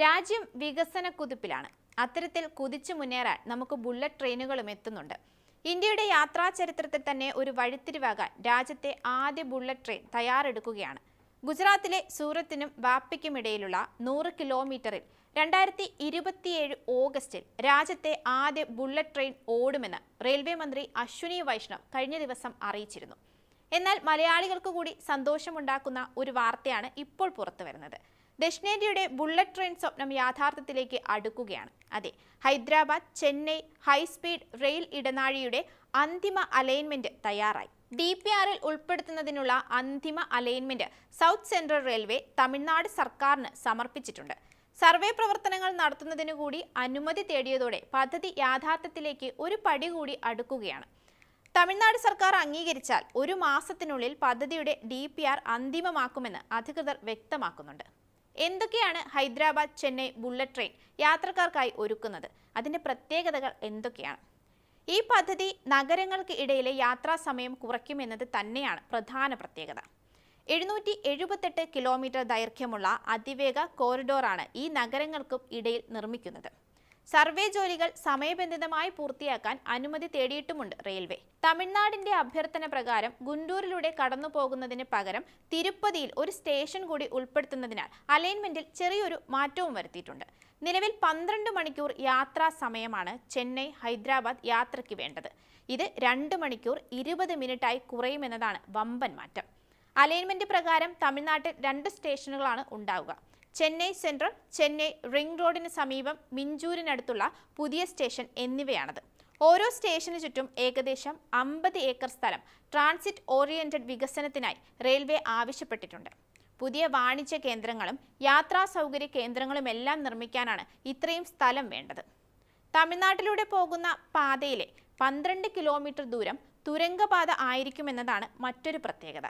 രാജ്യം വികസന കുതിപ്പിലാണ്. അത്തരത്തിൽ കുതിച്ചു മുന്നേറാൻ നമുക്ക് ബുള്ളറ്റ് ട്രെയിനുകളും എത്തുന്നുണ്ട്. ഇന്ത്യയുടെ യാത്രാ ചരിത്രത്തിൽ തന്നെ ഒരു വഴിത്തിരിവാകാൻ രാജ്യത്തെ ആദ്യ ബുള്ളറ്റ് ട്രെയിൻ തയ്യാറെടുക്കുകയാണ്. ഗുജറാത്തിലെ സൂറത്തിനും വാപ്പിക്കും ഇടയിലുള്ള നൂറ് കിലോമീറ്ററിൽ രണ്ടായിരത്തി ഇരുപത്തിയേഴ് ഓഗസ്റ്റിൽ രാജ്യത്തെ ആദ്യ ബുള്ളറ്റ് ട്രെയിൻ ഓടുമെന്ന് റെയിൽവേ മന്ത്രി അശ്വിനി വൈഷ്ണവ് കഴിഞ്ഞ ദിവസം അറിയിച്ചിരുന്നു. എന്നാൽ മലയാളികൾക്ക് കൂടി സന്തോഷമുണ്ടാക്കുന്ന ഒരു വാർത്തയാണ് ഇപ്പോൾ പുറത്തു വരുന്നത് ദക്ഷിണേന്ത്യയുടെ ബുള്ളറ്റ് ട്രെയിൻ സ്വപ്നം യാഥാർത്ഥ്യത്തിലേക്ക് അടുക്കുകയാണ്. അതെ ഹൈദരാബാദ് ചെന്നൈ ഹൈസ്പീഡ് റെയിൽ ഇടനാഴിയുടെ അന്തിമ അലൈൻമെന്റ് തയ്യാറായി. ഡി പി ആറിൽ ഉൾപ്പെടുത്തുന്നതിനുള്ള അന്തിമ alignment south central railway Tamil Nadu സർക്കാരിന് സമർപ്പിച്ചിട്ടുണ്ട്. സർവേ പ്രവർത്തനങ്ങൾ നടത്തുന്നതിനു കൂടി അനുമതി തേടിയതോടെ പദ്ധതി യാഥാർത്ഥ്യത്തിലേക്ക് ഒരു പടി കൂടി അടുക്കുകയാണ്. തമിഴ്നാട് സർക്കാർ അംഗീകരിച്ചാൽ ഒരു മാസത്തിനുള്ളിൽ പദ്ധതിയുടെ ഡി അന്തിമമാക്കുമെന്ന് അധികൃതർ വ്യക്തമാക്കുന്നുണ്ട്. എന്തൊക്കെയാണ് ഹൈദരാബാദ് ചെന്നൈ ബുള്ളറ്റ് ട്രെയിൻ യാത്രക്കാർക്കായി ഒരുക്കുന്നത്? അതിന്റെ പ്രത്യേകതകൾ എന്തൊക്കെയാണ്? ഈ പദ്ധതി നഗരങ്ങൾക്ക് ഇടയിലെ യാത്രാ സമയം കുറയ്ക്കുമെന്നത് തന്നെയാണ് പ്രധാന പ്രത്യേകത. എഴുന്നൂറ്റി എഴുപത്തെട്ട് കിലോമീറ്റർ ദൈർഘ്യമുള്ള അതിവേഗ കോറിഡോറാണ് ഈ നഗരങ്ങൾക്കും ഇടയിൽ നിർമ്മിക്കുന്നത്. സർവേ ജോലികൾ സമയബന്ധിതമായി പൂർത്തിയാക്കാൻ അനുമതി തേടിയിട്ടുമുണ്ട് റെയിൽവേ. തമിഴ്നാടിന്റെ അഭ്യർത്ഥന പ്രകാരം ഗുണ്ടൂരിലൂടെ കടന്നു പോകുന്നതിന് പകരം തിരുപ്പതിയിൽ ഒരു സ്റ്റേഷൻ കൂടി ഉൾപ്പെടുത്തുന്നതിനാൽ അലൈൻമെന്റിൽ ചെറിയൊരു മാറ്റവും വരുത്തിയിട്ടുണ്ട്. നിലവിൽ പന്ത്രണ്ട് മണിക്കൂർ യാത്രാ സമയമാണ് ചെന്നൈ ഹൈദരാബാദ് യാത്രയ്ക്ക് വേണ്ടത്. ഇത് രണ്ട് മണിക്കൂർ ഇരുപത് മിനിറ്റായി കുറയുമെന്നതാണ് വമ്പൻ മാറ്റം. അലൈൻമെന്റ് പ്രകാരം തമിഴ്നാട്ടിൽ രണ്ട് സ്റ്റേഷനുകളാണ് ഉണ്ടാവുക. ചെന്നൈ സെൻട്രൽ ചെന്നൈ റിംഗ് റോഡിന് സമീപം മിഞ്ചൂരിനടുത്തുള്ള പുതിയ സ്റ്റേഷൻ എന്നിവയാണത്. ഓരോ സ്റ്റേഷന് ചുറ്റും ഏകദേശം അമ്പത് ഏക്കർ സ്ഥലം ട്രാൻസിറ്റ് ഓറിയന്റഡ് വികസനത്തിനായി റെയിൽവേ ആവശ്യപ്പെട്ടിട്ടുണ്ട്. പുതിയ വാണിജ്യ കേന്ദ്രങ്ങളും യാത്രാ സൗകര്യ കേന്ദ്രങ്ങളുമെല്ലാം നിർമ്മിക്കാനാണ് ഇത്രയും സ്ഥലം വേണ്ടത്. തമിഴ്നാട്ടിലൂടെ പോകുന്ന പാതയിലെ പന്ത്രണ്ട് കിലോമീറ്റർ ദൂരം തുരങ്കപാത ആയിരിക്കുമെന്നതാണ് മറ്റൊരു പ്രത്യേകത.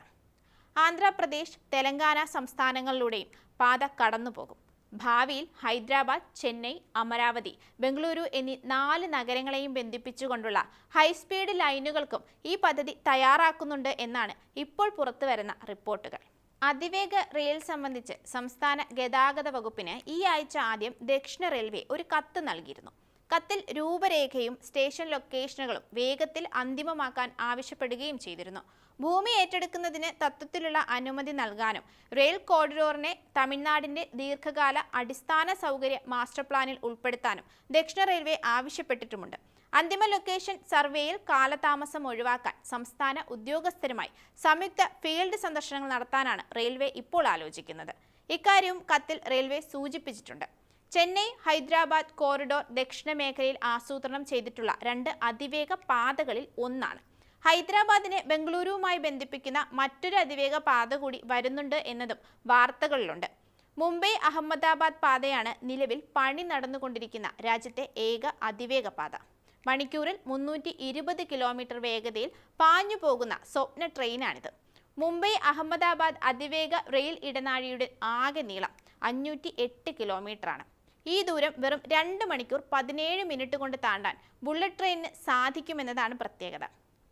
ആന്ധ്രാപ്രദേശ് തെലങ്കാന സംസ്ഥാനങ്ങളിലൂടെയും പാത കടന്നുപോകും. ഭാവിയിൽ ഹൈദരാബാദ് ചെന്നൈ അമരാവതി ബംഗളൂരു എന്നീ നാല് നഗരങ്ങളെയും ബന്ധിപ്പിച്ചുകൊണ്ടുള്ള ഹൈസ്പീഡ് ലൈനുകൾക്കും ഈ പദ്ധതി തയ്യാറാക്കുന്നുണ്ട് എന്നാണ് ഇപ്പോൾ പുറത്തുവരുന്ന റിപ്പോർട്ടുകൾ. അതിവേഗ റെയിൽ സംബന്ധിച്ച് സംസ്ഥാന ഗതാഗത വകുപ്പിന് ഈ ആഴ്ച ആദ്യം ദക്ഷിണ റെയിൽവേ ഒരു കത്ത് നൽകിയിരുന്നു. കത്തിൽ രൂപരേഖയും സ്റ്റേഷൻ ലൊക്കേഷനുകളും വേഗത്തിൽ അന്തിമമാക്കാൻ ആവശ്യപ്പെടുകയും ചെയ്തിരുന്നു. ഭൂമി ഏറ്റെടുക്കുന്നതിന് തത്വത്തിലുള്ള അനുമതി നൽകാനും റെയിൽ കോറിഡോറിനെ തമിഴ്നാടിന്റെ ദീർഘകാല അടിസ്ഥാന സൗകര്യ മാസ്റ്റർ പ്ലാനിൽ ഉൾപ്പെടുത്താനും ദക്ഷിണ റെയിൽവേ ആവശ്യപ്പെട്ടിട്ടുമുണ്ട്. അന്തിമ ലൊക്കേഷൻ സർവേയിൽ കാലതാമസം ഒഴിവാക്കാൻ സംസ്ഥാന ഉദ്യോഗസ്ഥരുമായി സംയുക്ത ഫീൽഡ് സന്ദർശനങ്ങൾ നടത്താനാണ് റെയിൽവേ ഇപ്പോൾ ആലോചിക്കുന്നത്. ഇക്കാര്യവും കത്തിൽ റെയിൽവേ സൂചിപ്പിച്ചിട്ടുണ്ട്. ചെന്നൈ ഹൈദരാബാദ് കോറിഡോർ ദക്ഷിണ മേഖലയിൽ ആസൂത്രണം ചെയ്തിട്ടുള്ള രണ്ട് അതിവേഗ പാതകളിൽ ഒന്നാണ്. ഹൈദരാബാദിനെ ബംഗളൂരുവുമായി ബന്ധിപ്പിക്കുന്ന മറ്റൊരു അതിവേഗ പാത കൂടി വരുന്നുണ്ട് എന്നതും വാർത്തകളിലുണ്ട്. മുംബൈ അഹമ്മദാബാദ് പാതയാണ് നിലവിൽ പണി നടന്നുകൊണ്ടിരിക്കുന്ന രാജ്യത്തെ ഏക അതിവേഗ പാത. മണിക്കൂറിൽ മുന്നൂറ്റി ഇരുപത് കിലോമീറ്റർ വേഗതയിൽ പാഞ്ഞു പോകുന്ന സ്വപ്ന ട്രെയിനാണിത്. മുംബൈ അഹമ്മദാബാദ് അതിവേഗ റെയിൽ ഇടനാഴിയുടെ ആകെ നീളം അഞ്ഞൂറ്റി എട്ട് കിലോമീറ്ററാണ്. ഈ ദൂരം വെറും രണ്ട് മണിക്കൂർ പതിനേഴ് മിനിറ്റ് കൊണ്ട് താണ്ടാൻ ബുള്ളറ്റ് ട്രെയിനിന് സാധിക്കുമെന്നതാണ് പ്രത്യേകത.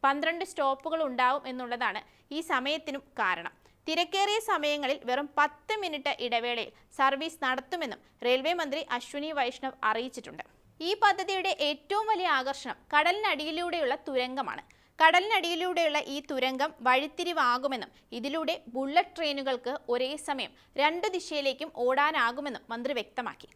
പന്ത്രണ്ട് സ്റ്റോപ്പുകൾ ഉണ്ടാവും എന്നുള്ളതാണ് ഈ സമയത്തിനും കാരണം. തിരക്കേറിയ സമയങ്ങളിൽ വെറും പത്ത് മിനിറ്റ് ഇടവേളയിൽ സർവീസ് നടത്തുമെന്നും റെയിൽവേ മന്ത്രി അശ്വിനി വൈഷ്ണവ് അറിയിച്ചിട്ടുണ്ട്. ഈ പദ്ധതിയുടെ ഏറ്റവും വലിയ ആകർഷണം കടലിനടിയിലൂടെയുള്ള തുരങ്കമാണ്. കടലിനടിയിലൂടെയുള്ള ഈ തുരങ്കം വഴിത്തിരിവാകുമെന്നും ഇതിലൂടെ ബുള്ളറ്റ് ട്രെയിനുകൾക്ക് ഒരേ സമയം രണ്ട് ദിശയിലേക്കും ഓടാനാകുമെന്നും മന്ത്രി വ്യക്തമാക്കി.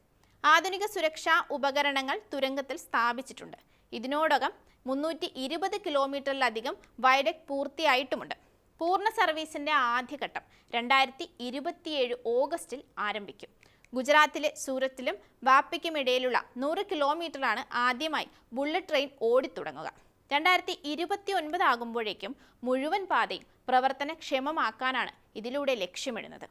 ആധുനിക സുരക്ഷാ ഉപകരണങ്ങൾ തുരങ്കത്തിൽ സ്ഥാപിച്ചിട്ടുണ്ട്. ഇതിനോടകം മുന്നൂറ്റി ഇരുപത് കിലോമീറ്ററിലധികം വൈഡക് പൂർത്തിയായിട്ടുമുണ്ട്. പൂർണ സർവീസിന്റെ ആദ്യഘട്ടം രണ്ടായിരത്തി ഇരുപത്തിയേഴ് ഓഗസ്റ്റിൽ ആരംഭിക്കും. ഗുജറാത്തിലെ സൂറത്തിലും വാപ്പയ്ക്കുമിടയിലുള്ള നൂറ് കിലോമീറ്ററാണ് ആദ്യമായി ബുള്ളറ്റ് ട്രെയിൻ ഓടിത്തുടങ്ങുക. രണ്ടായിരത്തി ഇരുപത്തി ഒൻപത് ആകുമ്പോഴേക്കും മുഴുവൻ പാതയും പ്രവർത്തനക്ഷമമാക്കാനാണ് ഇതിലൂടെ ലക്ഷ്യമിടുന്നത്.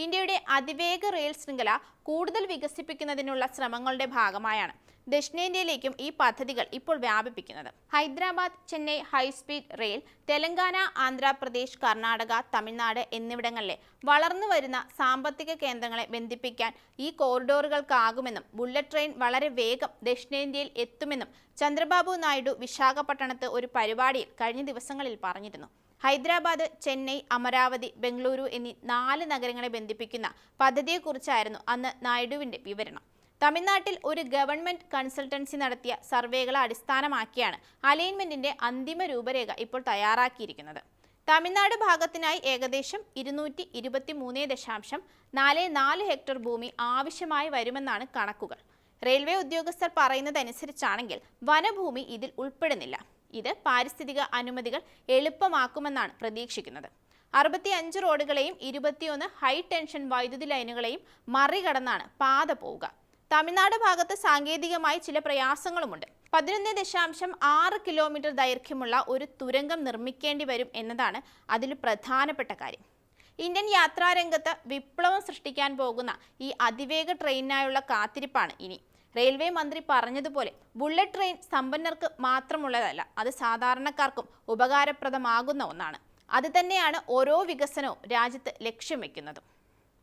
ഇന്ത്യയുടെ അതിവേഗ റെയിൽ ശൃംഖല കൂടുതൽ വികസിപ്പിക്കുന്നതിനുള്ള ശ്രമങ്ങളുടെ ഭാഗമായാണ് ദക്ഷിണേന്ത്യയിലേക്കും ഈ പദ്ധതികൾ ഇപ്പോൾ വ്യാപിപ്പിക്കുന്നത്. Hyderabad Chennai high speed rail Telangana Andhra Pradesh Karnataka Tamil Nadu എന്നിവിടങ്ങളിലെ വളർന്നു വരുന്ന സാമ്പത്തിക കേന്ദ്രങ്ങളെ ബന്ധിപ്പിക്കാൻ ഈ കോറിഡോറുകൾക്കാകുമെന്നും ബുള്ളറ്റ് ട്രെയിൻ വളരെ വേഗം ദക്ഷിണേന്ത്യയിൽ എത്തുമെന്നും ചന്ദ്രബാബു നായിഡു വിശാഖപട്ടണത്ത് ഒരു പരിപാടിയിൽ കഴിഞ്ഞ ദിവസങ്ങളിൽ പറഞ്ഞിരുന്നു. ഹൈദരാബാദ് ചെന്നൈ അമരാവതി ബംഗളൂരു എന്നീ നാല് നഗരങ്ങളെ ബന്ധിപ്പിക്കുന്ന പദ്ധതിയെക്കുറിച്ചായിരുന്നു അന്ന് നായിഡുവിന്റെ വിവരണം. തമിഴ്നാട്ടിൽ ഒരു ഗവൺമെന്റ് കൺസൾട്ടൻസി നടത്തിയ സർവേകളെ അടിസ്ഥാനമാക്കിയാണ് അലൈൻമെന്റിന്റെ അന്തിമ രൂപരേഖ ഇപ്പോൾ തയ്യാറാക്കിയിരിക്കുന്നത്. തമിഴ്നാട് ഭാഗത്തിനായി ഏകദേശം ഇരുന്നൂറ്റി ഇരുപത്തി മൂന്ന് ദശാംശം നാല് നാല് ഹെക്ടർ ഭൂമി ആവശ്യമായി വരുമെന്നാണ് കണക്കുകൾ. റെയിൽവേ ഉദ്യോഗസ്ഥർ പറയുന്നതനുസരിച്ചാണെങ്കിൽ വനഭൂമി ഇതിൽ ഉൾപ്പെടുന്നില്ല. ഇത് പാരിസ്ഥിതിക അനുമതികൾ എളുപ്പമാക്കുമെന്നാണ് പ്രതീക്ഷിക്കുന്നത്. അറുപത്തിയഞ്ച് റോഡുകളെയും ഇരുപത്തിയൊന്ന് ഹൈ ടെൻഷൻ വൈദ്യുതി ലൈനുകളെയും മറികടന്നാണ് പാത പോവുക. തമിഴ്നാട് ഭാഗത്ത് സാങ്കേതികമായി ചില പ്രയാസങ്ങളുമുണ്ട്. പതിനൊന്ന് ദശാംശം ആറ് കിലോമീറ്റർ ദൈർഘ്യമുള്ള ഒരു തുരങ്കം നിർമ്മിക്കേണ്ടി വരും എന്നതാണ് അതിൽ പ്രധാനപ്പെട്ട കാര്യം. ഇന്ത്യൻ യാത്രാരംഗത്ത് വിപ്ലവം സൃഷ്ടിക്കാൻ പോകുന്ന ഈ അതിവേഗ ട്രെയിനിനായുള്ള കാത്തിരിപ്പാണ് ഇനി. റെയിൽവേ മന്ത്രി പറഞ്ഞതുപോലെ ബുള്ളറ്റ് ട്രെയിൻ സമ്പന്നർക്ക് മാത്രമുള്ളതല്ല അത് സാധാരണക്കാർക്കും ഉപകാരപ്രദമാകുന്ന ഒന്നാണ്. അത് തന്നെയാണ് ഓരോ വികസനവും രാജ്യത്ത് ലക്ഷ്യം വെക്കുന്നതും.